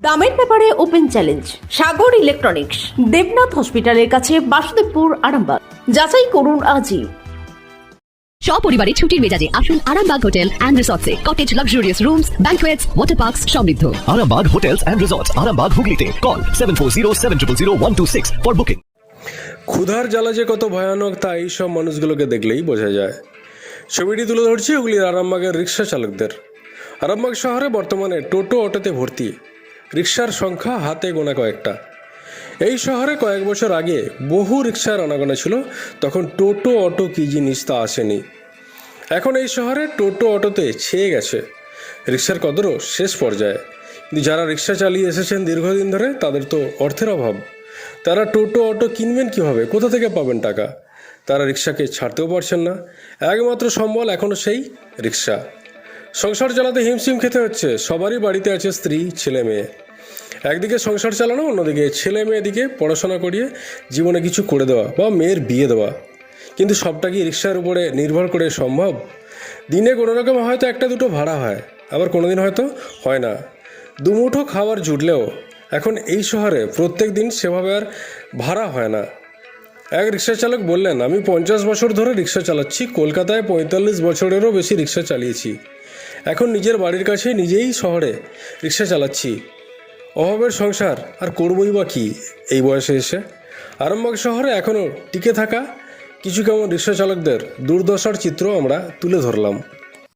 দামের ব্যাপারে open challenge Sagar electronics Debnath হসপিটালের কাছে বাসুদেবপুর আরামবাগ। যাচাই করুন আজই। সপরিবারে ছুটির মেজাজে আসুন Arambagh hotel and রিসর্টসে। Cottage luxurious rooms banquets water parks সমৃদ্ধ। Arambag Hotels and Resorts, Arambag Hooghly Call 740 for booking. ক্ষুধার জ্বালা যে কত ভয়ানক তা এই সব মানুষগুলোকে দেখলেই বোঝা যায়। ছবিটি তুলে ধরছি হুগলির আরামবাগের রিক্সা চালকদের। আরামবাগ শহরে বর্তমানে টোটো অটোতে ভর্তি। রিক্সার সংখ্যা হাতে গোনা কয়েকটা। এই শহরে কয়েক বছর আগে বহু রিক্সার আনাগোনা ছিল, তখন টোটো, অটো কী জিনিস তা আসেনি। এখন এই শহরে টোটো, অটোতে ছেয়ে গেছে। রিক্সার কদরও শেষ পর্যায়ে। কিন্তু যারা রিক্সা চালিয়ে এসেছেন দীর্ঘদিন ধরে, তাদের তো অর্থের অভাব। তারা টোটো, অটো কিনবেন কীভাবে? কোথা থেকে পাবেন টাকা? তারা রিক্সাকে ছাড়তেও পারছেন না। একমাত্র সম্বল এখনও সেই রিক্সা সংসার চালাতে হিমশিম খেতে হচ্ছে। সবারই বাড়িতে আছে স্ত্রী, ছেলে, মেয়ে। একদিকে সংসার চালানো, অন্যদিকে ছেলে মেয়েদিকে পড়াশোনা করিয়ে জীবনে কিছু করে দেওয়া বা মেয়ের বিয়ে দেওয়া। কিন্তু সবটা কি রিক্সার উপরে নির্ভর করে সম্ভব? দিনে কোনো রকম হয়তো একটা দুটো ভাড়া হয়, আবার কোনো দিন হয়তো হয় না। দুমুঠো খাবার জুটলেও এখন এই শহরে প্রত্যেক দিন সেভাবে আর ভাড়া হয় না। এক রিক্সা চালক বললেন, আমি পঞ্চাশ বছর ধরে রিক্সা চালাচ্ছি, কলকাতায় পঁয়তাল্লিশ বছরেরও বেশি রিক্সা চালিয়েছি। এখন নিজের বাড়ির কাছে নিজেই শহরে রিক্সা চালাচ্ছি। অভাবের সংসার আর করবই বা কী এই বয়সে এসে? আরামবাগ শহরে এখনও টিকে থাকা কিছু কেমন রিক্সা চালকদের দুর্দশার চিত্র আমরা তুলে ধরলাম।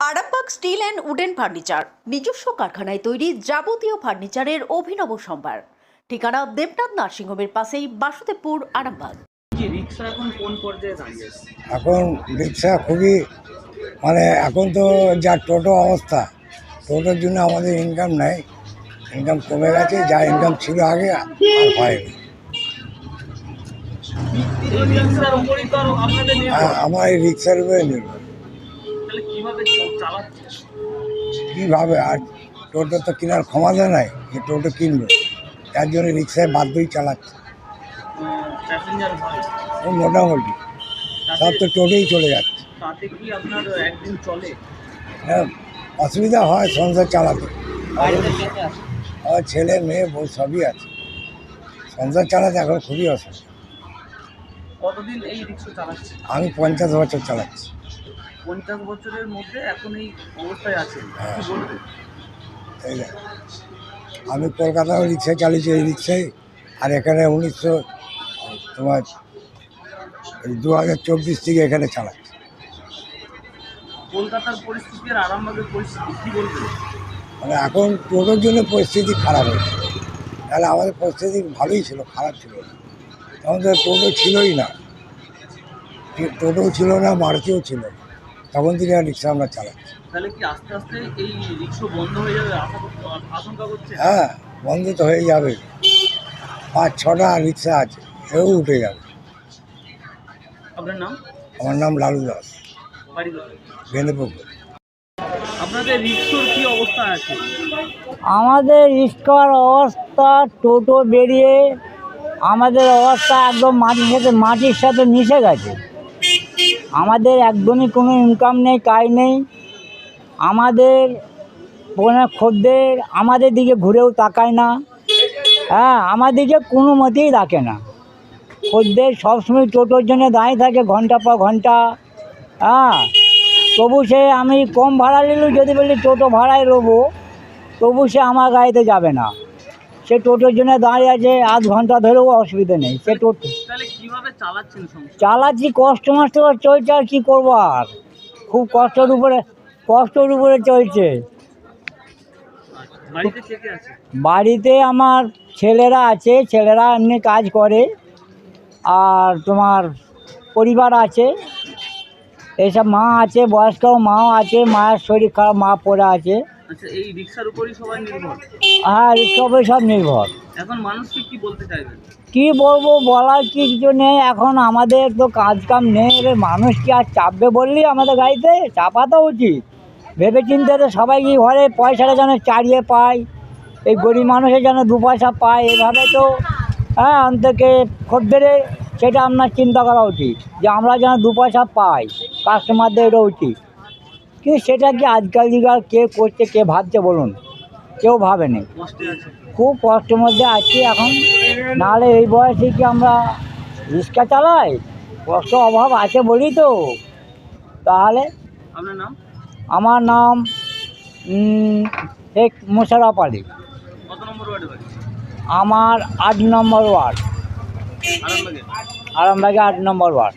Arambagh steel and wooden furniture নিজস্ব কারখানায় তৈরি যাবতীয় ফার্নিচারের অভিনব সম্ভার। ঠিকানা দেবনাথ নার্সিংহোমের পাশেই বাসুদেবপুর আরামবাগ। কি রিক্সা এখন কোন পর্যায়ে দাঁড়িয়ে আছে? এখন রিক্সা খুবই মানে এখন তো যা টোটো অবস্থা, টোটোর জন্য আমাদের ইনকাম নাই ইনকাম কমে গেছে, যা ইনকাম ছিল আগে আর হয়নি। আমার এই রিক্সার উপরে নির্ভর। কীভাবে আর টোটো তো কেনার ক্ষমতা নাই যে টোটো কিনবে, তার জন্য রিক্সায় বাধ্যই চালাচ্ছে। মোটামুটি, সব তো টোটোই চলে যাচ্ছে। তাতে কি আপনার একদিন চলে? হ্যাঁ অসুবিধা হয় সংসার চালাতে। আমার ছেলে মেয়ে বউ সবই আছে। সংসার চালাতে এখন খুবই অসুবিধা। কতদিন এই রিক্সা আমি পঞ্চাশ বছর চালাচ্ছি। পঞ্চাশ বছরের মধ্যে এখন এই অবস্থায় আছে। না আমি কলকাতাও রিক্সা চালিয়েছি এই রিক্সায়। আর এখানে উনিশশো তোমার দু হাজার চব্বিশ থেকে এখানে চালাচ্ছি কলকাতার পরিস্থিতি আর আরামবাগের পরিস্থিতি কি বলবেন? মানে এখন টোটোর জন্য পরিস্থিতি খারাপ হয়েছে। তাহলে আমাদের পরিস্থিতি ভালোই ছিল খারাপ ছিল। না তখন তো টোটো ছিলই না। টি- টোটোও ছিল না মারুতিও ছিল। না তখন থেকে আর রিক্সা আমরা চালাচ্ছি। তাহলে কি আস্তে আস্তে এই রিক্সা বন্ধ হয়ে যাবে? আশঙ্কা করছে হ্যাঁ বন্ধ তো হয়ে যাবে। পাঁচ ছটা রিক্সা আছে এও উঠে যাবে। আপনার নাম? আমার নাম লালু দাস। আপনাদের রিক্সোর কি অবস্থা আছে? আমাদের রিক্সার অবস্থা টোটো বেরিয়ে আমাদের অবস্থা একদম মাটির সাথে মাটির সাথে মিশে গেছে। আমাদের একদমই কোনো ইনকাম নেই কাজ নেই। আমাদের কোনো খদ্দের আমাদের দিকে ঘুরেও তাকায় না। হ্যাঁ আমাদেরকে কোনো মতেই রাখে না। খদ্দের সবসময় টোটোর জন্য দাঁড়িয়ে থাকে ঘণ্টা পর ঘণ্টা। হ্যাঁ তবু সে আমি কম ভাড়া নিলেও যদি বলি টোটো ভাড়ায় নেব তবু সে আমার গাড়িতে যাবে না। সে টোটোর জন্য দাঁড়িয়ে আছে আধ ঘণ্টা ধরেও অসুবিধা নেই। সে টোটো চালাচ্ছি কষ্ট মষ্ট চলছে আর কী করব আর? খুব কষ্টের উপরে কষ্টের উপরে চলছে। বাড়িতে আমার ছেলেরা আছে ছেলেরা এমনি কাজ করে। আর তোমার পরিবার আছে। এইসব মা আছে বয়স্ক মাও আছে মায়ের শরীর খারাপ মা পড়ে আছে। আচ্ছা এই রিক্সার উপরই সবাই নির্ভর? হ্যাঁ সবাই সব নির্ভর। এখন মানুষকে কি বলতে চাইবেন? কি বলব বলার কিছু নেই এখন আমাদের তো কাজ কাম নেই এবার মানুষ কি আর চাপবে বললেই আমাদের গাড়িতে? চাপা তো উচিত। ভেবে চিন্তে তো সবাই কি ঘরে পয়সাটা যেন চারিয়ে পায় এই গরিব মানুষের যেন দু পয়সা পায় এভাবে তো হ্যাঁ অন্তকে খদ্দের সেটা আপনার চিন্তা করা উচিত যে আমরা যেন দু পয়সা পাই। কাস্টমারদের এটা উচিত কিন্তু সেটা কি আজকাল দিকার কে করছে কে ভাবছে বলুন? কেউ ভাবেনি কষ্টে আছে খুব কষ্টের মধ্যে আছি এখন। নাহলে এই বয়সে কি আমরা রিক্সা চালাই? কষ্ট অভাব আছে বলি তো। তাহলে আপনার নাম? আমার নাম শেখ মোশারফ আলী। আমার আট নম্বর ওয়ার্ড। আরামবাগে আট নম্বর ওয়ার্ড।